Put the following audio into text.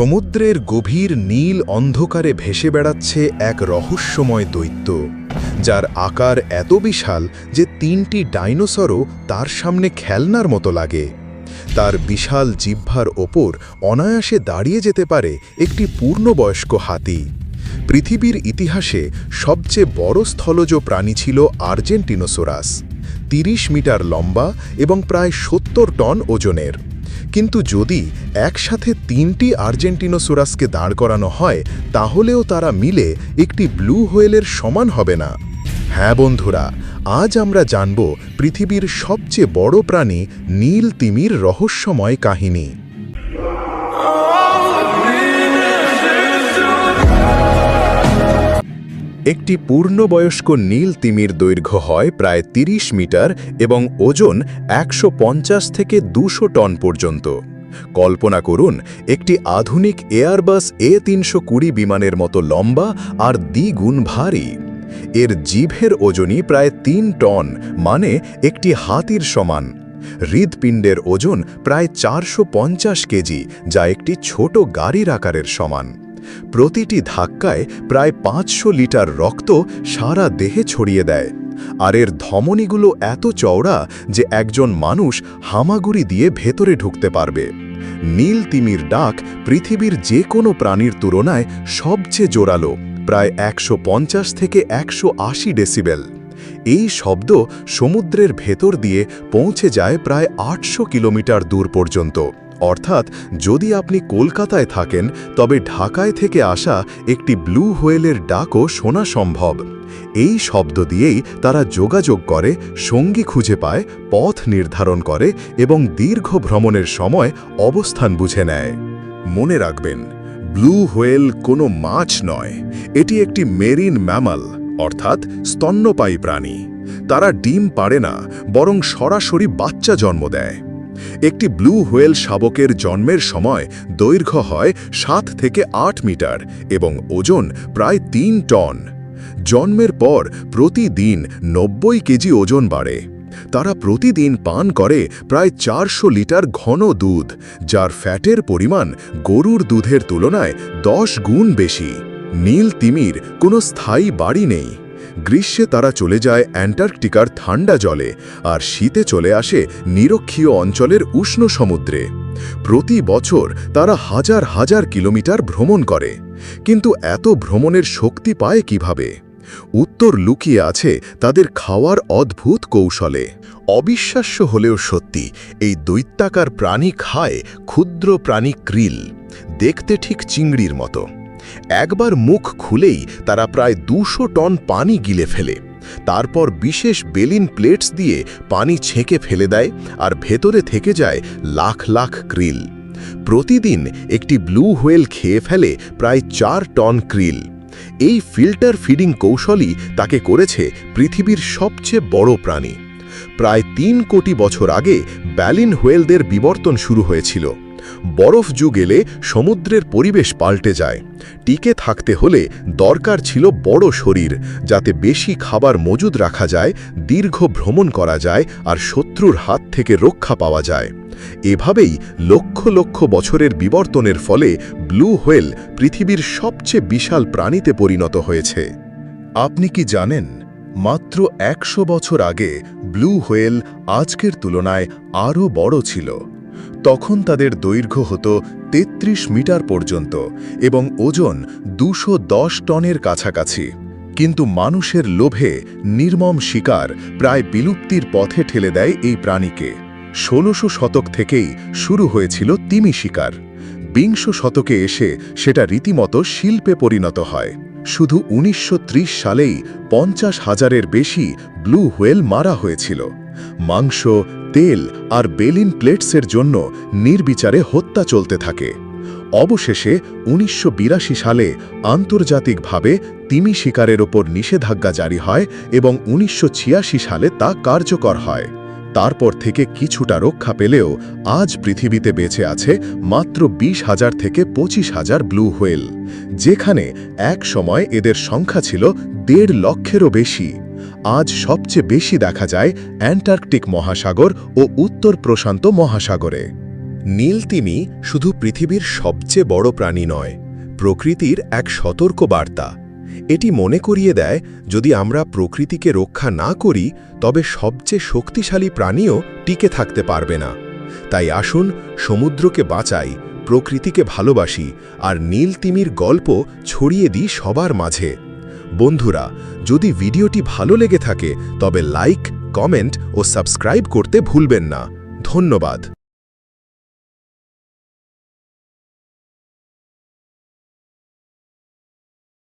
সমুদ্রের গভীর নীল অন্ধকারে ভেসে বেড়াচ্ছে এক রহস্যময় দৈত্য, যার আকার এত বিশাল যে তিনটি ডাইনোসরও তার সামনে খেলনার মতো লাগে। তার বিশাল জিহ্বার ওপর অনায়াসে দাঁড়িয়ে যেতে পারে একটি পূর্ণবয়স্ক হাতি। পৃথিবীর ইতিহাসে সবচেয়ে বড় স্থলজ প্রাণী ছিল আর্জেন্টিনোসোরাস, তিরিশ মিটার লম্বা এবং প্রায় সত্তর টন ওজনের। কিন্তু যদি একসাথে তিনটি আর্জেন্টিনোসোরাসকে দাঁড় করানো হয়, তাহলেও তারা মিলে একটি ব্লু হোয়েলের সমান হবে না। হ্যাঁ বন্ধুরা, আজ আমরা জানব পৃথিবীর সবচেয়ে বড় প্রাণী নীল তিমির রহস্যময় কাহিনী। একটি পূর্ণবয়স্ক নীল তিমির দৈর্ঘ্য হয় প্রায় ৩০ মিটার এবং ওজন একশো পঞ্চাশ থেকে দুশো টন পর্যন্ত। কল্পনা করুন, একটি আধুনিক এয়ারবাস এ তিনশো কুড়ি বিমানের মতো লম্বা আর দ্বিগুণ ভারী। এর জিভের ওজনই প্রায় তিন টন মানে একটি হাতির সমান। হৃদপিণ্ডের ওজন প্রায় চারশো পঞ্চাশ কেজি, যা একটি ছোট গাড়ির আকারের সমান। প্রতিটি ধাক্কায় প্রায় পাঁচশো লিটার রক্ত সারা দেহে ছড়িয়ে দেয়। আর এর ধমনীগুলো এত চওড়া যে একজন মানুষ হামাগুড়ি দিয়ে ভেতরে ঢুকতে পারবে। নীল তিমির ডাক পৃথিবীর যে কোনো প্রাণীর তুলনায় সবচেয়ে জোরালো, প্রায় একশো পঞ্চাশ থেকে একশো আশি ডেসিবেল। এই শব্দ সমুদ্রের ভেতর দিয়ে পৌঁছে যায় প্রায় আটশো কিলোমিটার দূর পর্যন্ত। অর্থাৎ যদি আপনি কলকাতায় থাকেন, তবে ঢাকায় থেকে আসা একটি ব্লু হোয়েলের ডাকও শোনা সম্ভব। এই শব্দ দিয়েই তারা যোগাযোগ করে, সঙ্গী খুঁজে পায়, পথ নির্ধারণ করে এবং দীর্ঘ ভ্রমণের সময় অবস্থান বুঝে নেয়। মনে রাখবেন, ব্লু হোয়েল কোনো মাছ নয়, এটি একটি মেরিন ম্যামাল, অর্থাৎ স্তন্যপায়ী প্রাণী। তারা ডিম পাড়ে না, বরং সরাসরি বাচ্চা জন্ম দেয়। একটি ব্লু হোয়েল শাবকের জন্মের সময় দৈর্ঘ্য হয় সাত থেকে আট মিটার এবং ওজন প্রায় তিন টন। জন্মের পর প্রতিদিন নব্বই কেজি ওজন বাড়ে। তারা প্রতিদিন পান করে প্রায় চারশো লিটার ঘন দুধ, যার ফ্যাটের পরিমাণ গরুর দুধের তুলনায় দশ গুণ বেশি। নীল তিমির, কোনো স্থায়ী বাড়ি নেই। গ্রীষ্মে তারা চলে যায় অ্যান্টার্কটিকার ঠান্ডা জলে আর শীতে চলে আসে নিরক্ষীয় অঞ্চলের উষ্ণ সমুদ্রে। প্রতি বছর তারা হাজার হাজার কিলোমিটার ভ্রমণ করে। কিন্তু এত ভ্রমণের শক্তি পায় কীভাবে? উত্তর লুকিয়ে আছে তাদের খাওয়ার অদ্ভুত কৌশলে। অবিশ্বাস্য হলেও সত্যি, এই দৈত্যাকার প্রাণী খায় ক্ষুদ্র প্রাণী ক্রিল, দেখতে ঠিক চিংড়ির মতো। একবার মুখ খুলেই তারা প্রায় দুশো টন পানি গিলে ফেলে। তারপর বিশেষ বেলিন প্লেটস দিয়ে পানি ছেঁকে ফেলে দেয় আর ভেতরে থেকে যায় লাখ লাখ ক্রিল। প্রতিদিন একটি ব্লু হোয়েল খেয়ে ফেলে প্রায় চার টন ক্রিল। এই ফিল্টার ফিডিং কৌশলই তাকে করেছে পৃথিবীর সবচেয়ে বড় প্রাণী। প্রায় তিন কোটি বছর আগে ব্যালিন হোয়েলদের বিবর্তন শুরু হয়েছিল। বরফ যুগ এলে সমুদ্রের পরিবেশ পাল্টে যায়। টিকে থাকতে হলে দরকার ছিল বড় শরীর, যাতে বেশি খাবার মজুদ রাখা যায়, দীর্ঘ ভ্রমণ করা যায় আর শত্রুর হাত থেকে রক্ষা পাওয়া যায়। এভাবেই লক্ষ লক্ষ বছরের বিবর্তনের ফলে ব্লু হোয়েল পৃথিবীর সবচেয়ে বিশাল প্রাণীতে পরিণত হয়েছে। আপনি কি জানেন, মাত্র একশো বছর আগে ব্লু হোয়েল আজকের তুলনায় আরও বড় ছিল? তখন তাদের দৈর্ঘ্য হতো ৩৩ মিটার পর্যন্ত এবং ওজন দুশো টনের কাছাকাছি। কিন্তু মানুষের লোভে নির্মম শিকার প্রায় বিলুপ্তির পথে ঠেলে দেয় এই প্রাণীকে। ষোলশো শতক থেকেই শুরু হয়েছিল তিমি শিকার। বিংশ শতকে এসে সেটা রীতিমতো শিল্পে পরিণত হয়। শুধু উনিশশো ত্রিশ সালেই পঞ্চাশ হাজারের বেশি ব্লু হোয়েল মারা হয়েছিল। মাংস তেল আর বেলিন প্লেটসের জন্য নির্বিচারে হত্যা চলতে থাকে। অবশেষে উনিশশো বিরাশি সালে আন্তর্জাতিকভাবে তিমি শিকারের ওপর নিষেধাজ্ঞা জারি হয় এবং উনিশশো ছিয়াশি সালে তা কার্যকর হয়। তারপর থেকে কিছুটা রক্ষা পেলেও আজ পৃথিবীতে বেঁচে আছে মাত্র বিশ হাজার থেকে পঁচিশ হাজার ব্লু হোয়েল, যেখানে এক সময় এদের সংখ্যা ছিল দেড় লক্ষেরও বেশি। আজ সবচেয়ে বেশি দেখা যায় অ্যান্টার্কটিক মহাসাগর ও উত্তর প্রশান্ত মহাসাগরে। নীলতিমি শুধু পৃথিবীর সবচেয়ে বড় প্রাণী নয়, প্রকৃতির এক সতর্ক বার্তা। এটি মনে করিয়ে দেয়, যদি আমরা প্রকৃতিকে রক্ষা না করি, তবে সবচেয়ে শক্তিশালী প্রাণীও টিকে থাকতে পারবে না। তাই আসুন, সমুদ্রকে বাঁচাই, প্রকৃতিকে ভালোবাসি, আর নীলতিমির গল্প ছড়িয়ে দিই সবার মাঝে। বন্ধুরা, যদি ভিডিওটি ভালো লেগে থাকে, তবে লাইক, কমেন্ট ও সাবস্ক্রাইব করতে ভুলবেন না। ধন্যবাদ।